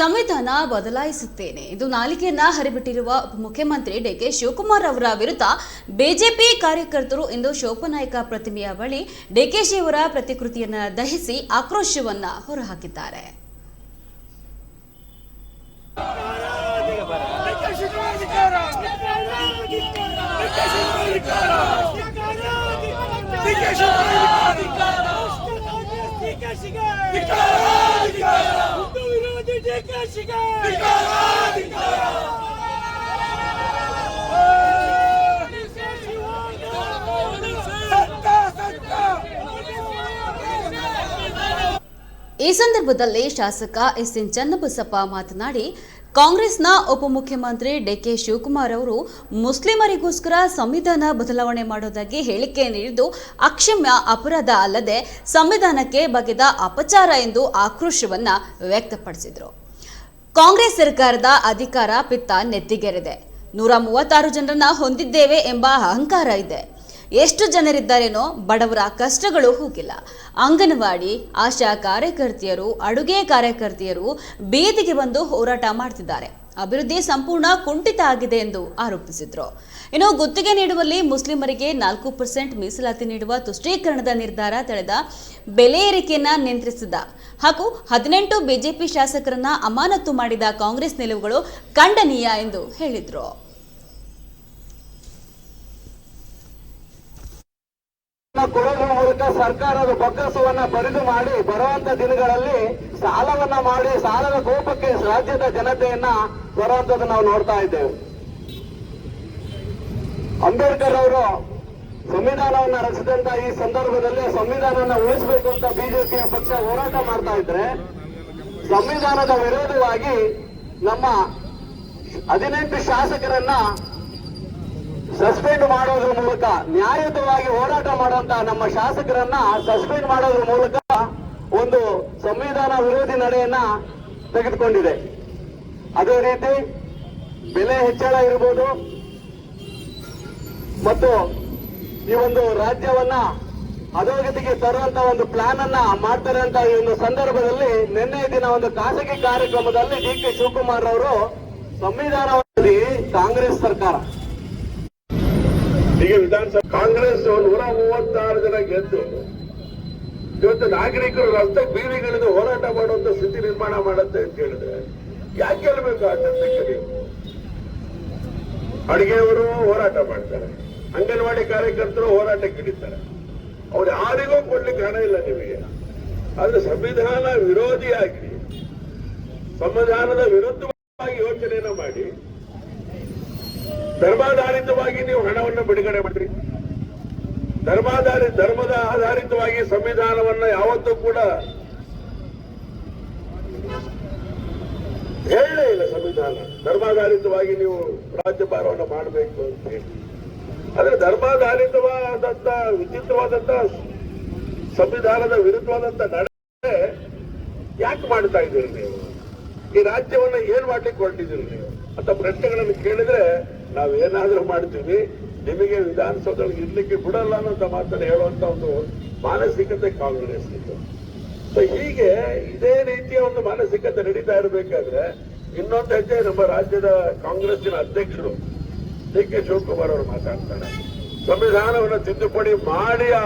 ಸಂವಿಧಾನ ಬದಲಾಯಿಸುತ್ತೇನೆ. ಇದು ನಾಲಿಗೆಯನ್ನ ಹರಿಬಿಟ್ಟಿರುವ ಉಪಮುಖ್ಯಮಂತ್ರಿ ಡಿಕೆ ಶಿವಕುಮಾರ್ ಅವರ ವಿರುದ್ಧ ಬಿಜೆಪಿ ಕಾರ್ಯಕರ್ತರು ಇಂದು ಶೋಕನಾಯಕ ಪ್ರತಿಮೆಯ ಬಳಿ ಡಿಕೆಶಿ ಅವರ ಪ್ರತಿಕೃತಿಯನ್ನ ದಹಿಸಿ ಆಕ್ರೋಶವನ್ನ ಹೊರಹಾಕಿದ್ದಾರೆ. ಈ ಸಂದರ್ಭದಲ್ಲಿ ಶಾಸಕ ಎಸ್ ಎನ್ ಚನ್ನಬಸಪ್ಪ ಮಾತನಾಡಿ, ಕಾಂಗ್ರೆಸ್ನ ಉಪಮುಖ್ಯಮಂತ್ರಿ ಡಿಕೆ ಶಿವಕುಮಾರ್ ಅವರು ಮುಸ್ಲಿಮರಿಗೋಸ್ಕರ ಸಂವಿಧಾನ ಬದಲಾವಣೆ ಮಾಡೋದಾಗಿ ಹೇಳಿಕೆ ನೀಡಿದ್ದು ಅಕ್ಷಮ್ಯ ಅಪರಾಧ ಅಲ್ಲದೆ ಸಂವಿಧಾನಕ್ಕೆ ಬಗೆದ ಅಪಚಾರ ಎಂದು ಆಕ್ರೋಶವನ್ನ ವ್ಯಕ್ತಪಡಿಸಿದರು. ಕಾಂಗ್ರೆಸ್ ಸರ್ಕಾರದ ಅಧಿಕಾರ ಪಿತ್ತ ನೆತ್ತಿಗೆರೆದೆ. ನೂರ ಮೂವತ್ತಾರು ಜನರನ್ನ ಹೊಂದಿದ್ದೇವೆ ಎಂಬ ಅಹಂಕಾರ ಇದೆ. ಎಷ್ಟು ಜನರಿದ್ದಾರೇನೋ ಬಡವರ ಕಷ್ಟಗಳು ಹೋಗಿಲ್ಲ ಅಂಗನವಾಡಿ, ಆಶಾ ಕಾರ್ಯಕರ್ತೆಯರು, ಅಡುಗೆ ಕಾರ್ಯಕರ್ತೆಯರು ಬೀದಿಗೆ ಬಂದು ಹೋರಾಟ ಮಾಡ್ತಿದ್ದಾರೆ. ಅಭಿವೃದ್ಧಿ ಸಂಪೂರ್ಣ ಕುಂಠಿತ ಆಗಿದೆ ಎಂದು ಆರೋಪಿಸಿದ್ರು. ಇನ್ನು ಗುತ್ತಿಗೆ ನೀಡುವಲ್ಲಿ ಮುಸ್ಲಿಮರಿಗೆ ನಾಲ್ಕು ಪರ್ಸೆಂಟ್ ಮೀಸಲಾತಿ ನೀಡುವ ತುಷ್ಟೀಕರಣದ ನಿರ್ಧಾರ ತಳೆದ ಬೆಲೆ ಏರಿಕೆಯನ್ನ ನಿಯಂತ್ರಿಸಿದ. ಹಾಗೂ ಹದಿನೆಂಟು ಬಿಜೆಪಿ ಶಾಸಕರನ್ನ ಅಮಾನತು ಮಾಡಿದ ಕಾಂಗ್ರೆಸ್ ನಿಲುವುಗಳು ಖಂಡನೀಯ ಎಂದು ಹೇಳಿದ್ರು. ಕೊಡೋದ್ರ ಮೂಲಕ ಸರ್ಕಾರದ ಬೊಕ್ಕಸವನ್ನ ಬರಿದು ಮಾಡಿ ಬರುವಂತ ದಿನಗಳಲ್ಲಿ ಸಾಲವನ್ನ ಮಾಡಿ ಸಾಲದ ಕೋಪಕ್ಕೆ ರಾಜ್ಯದ ಜನತೆಯನ್ನ ಬರುವಂತದ್ದು ನಾವು ನೋಡ್ತಾ ಇದ್ದೇವೆ. ಅಂಬೇಡ್ಕರ್ ಅವರು ಸಂವಿಧಾನವನ್ನ ರಚಿಸಿದಂತ ಈ ಸಂದರ್ಭದಲ್ಲಿ ಸಂವಿಧಾನವನ್ನ ಉಳಿಸಬೇಕು ಅಂತ ಬಿಜೆಪಿಯ ಪಕ್ಷ ಹೋರಾಟ ಮಾಡ್ತಾ ಇದ್ರೆ ಸಂವಿಧಾನದ ವಿರೋಧವಾಗಿ ನಮ್ಮ ಹದಿನೆಂಟು ಶಾಸಕರನ್ನ ಸಸ್ಪೆಂಡ್ ಮಾಡೋದ್ರ ಮೂಲಕ ನ್ಯಾಯಯುತವಾಗಿ ಹೋರಾಟ ಮಾಡುವಂತ ನಮ್ಮ ಶಾಸಕರನ್ನ ಸಸ್ಪೆಂಡ್ ಮಾಡೋದ್ರ ಮೂಲಕ ಒಂದು ಸಂವಿಧಾನ ವಿರೋಧಿ ನಡೆಯನ್ನ ತೆಗೆದುಕೊಂಡಿದೆ. ಅದೇ ರೀತಿ ಬೆಲೆ ಹೆಚ್ಚಳ ಇರಬಹುದು ಮತ್ತು ಈ ಒಂದು ರಾಜ್ಯವನ್ನ ಅಧೋಗತಿಗೆ ತರುವಂತ ಒಂದು ಪ್ಲಾನ್ ಅನ್ನ ಮಾಡ್ತಾರೆ ಅಂತ ಈ ಒಂದು ಸಂದರ್ಭದಲ್ಲಿ ನಿನ್ನೆ ದಿನ ಒಂದು ಖಾಸಗಿ ಕಾರ್ಯಕ್ರಮದಲ್ಲಿ ಡಿ ಕೆ ಶಿವಕುಮಾರ್ ಅವರು ಸಂವಿಧಾನವಾದಿ ಕಾಂಗ್ರೆಸ್ ಸರ್ಕಾರ ಈಗ ವಿಧಾನಸಭೆ ಕಾಂಗ್ರೆಸ್ ನೂರ ಮೂವತ್ತಾರು ಜನ ಗೆದ್ದು, ಇವತ್ತು ನಾಗರಿಕರು ರಸ್ತೆ ಬೀದಿಗಳಿಂದ ಹೋರಾಟ ಮಾಡುವಂತ ಸ್ಥಿತಿ ನಿರ್ಮಾಣ ಮಾಡುತ್ತೆ ಅಂತ ಹೇಳಿದ್ರೆ ಯಾಕೆ ಹೇಳ್ಬೇಕು ಆ ನೀವು ಅಡಿಗೆಯವರು ಹೋರಾಟ ಮಾಡ್ತಾರೆ, ಅಂಗನವಾಡಿ ಕಾರ್ಯಕರ್ತರು ಹೋರಾಟಕ್ಕೆ ಹಿಡಿತಾರೆ ಅವ್ರು ಯಾರಿಗೂ ಕೊಡ್ಲಿಕ್ಕೆ ಹಣ ಇಲ್ಲ ನಿಮಗೆ. ಆದ್ರೆ ಸಂವಿಧಾನ ವಿರೋಧಿಯಾಗಿ, ಸಂವಿಧಾನದ ವಿರುದ್ಧವಾಗಿ ಯೋಚನೆಯನ್ನ ಮಾಡಿ ಧರ್ಮಾಧಾರಿತವಾಗಿ ನೀವು ಹಣವನ್ನು ಬಿಡುಗಡೆ ಮಾಡ್ರಿ ಧರ್ಮಾಧಾರಿ, ಧರ್ಮದ ಆಧಾರಿತವಾಗಿ ಸಂವಿಧಾನವನ್ನ ಯಾವತ್ತೂ ಕೂಡ ಹೇಳಲೇ ಇಲ್ಲ ಸಂವಿಧಾನ. ಧರ್ಮಾಧಾರಿತವಾಗಿ ನೀವು ರಾಜ್ಯಭಾರವನ್ನು ಮಾಡಬೇಕು ಅಂತ ಹೇಳಿ. ಆದ್ರೆ ಧರ್ಮಾಧಾರಿತವಾದಂತ, ವಿಚಿತ್ರವಾದಂತ, ಸಂವಿಧಾನದ ವಿರುದ್ಧವಾದಂತ ನಡೆ ಯಾಕೆ ಮಾಡ್ತಾ ಇದ್ದೀರಿ ನೀವು? ಈ ರಾಜ್ಯವನ್ನ ಏನ್ ಮಾಡ್ಲಿಕ್ಕೆ ಹೊರಟಿದ್ದೀರಿ ನೀವು? ಅಂತ ಪ್ರಶ್ನೆಗಳನ್ನು ಕೇಳಿದ್ರೆ ನಾವ್ ಏನಾದ್ರೂ ಮಾಡ್ತೀವಿ, ನಿಮಗೆ ವಿಧಾನಸೌಧದಲ್ಲಿ ಇರ್ಲಿಕ್ಕೆ ಬಿಡಲ್ಲ ಅನ್ನೋಂತ ಮಾತನ್ನು ಹೇಳುವಂತ ಒಂದು ಮಾನಸಿಕತೆ ಕಾಂಗ್ರೆಸ್ ಇತ್ತು ಸೊ ಹೀಗೆ ಇದೇ ರೀತಿಯ ಒಂದು ಮಾನಸಿಕತೆ ನಡೀತಾ ಇರಬೇಕಾದ್ರೆ ಇನ್ನೊಂದು ಹೆಜ್ಜೆ ನಮ್ಮ ರಾಜ್ಯದ ಕಾಂಗ್ರೆಸ್ಸಿನ ಅಧ್ಯಕ್ಷರು ಡಿ ಕೆ ಶಿವಕುಮಾರ್ ಅವರು ಮಾತಾಡ್ತಾರೆ. ಸಂವಿಧಾನವನ್ನು ತಿದ್ದುಪಡಿ ಮಾಡಿ ಆ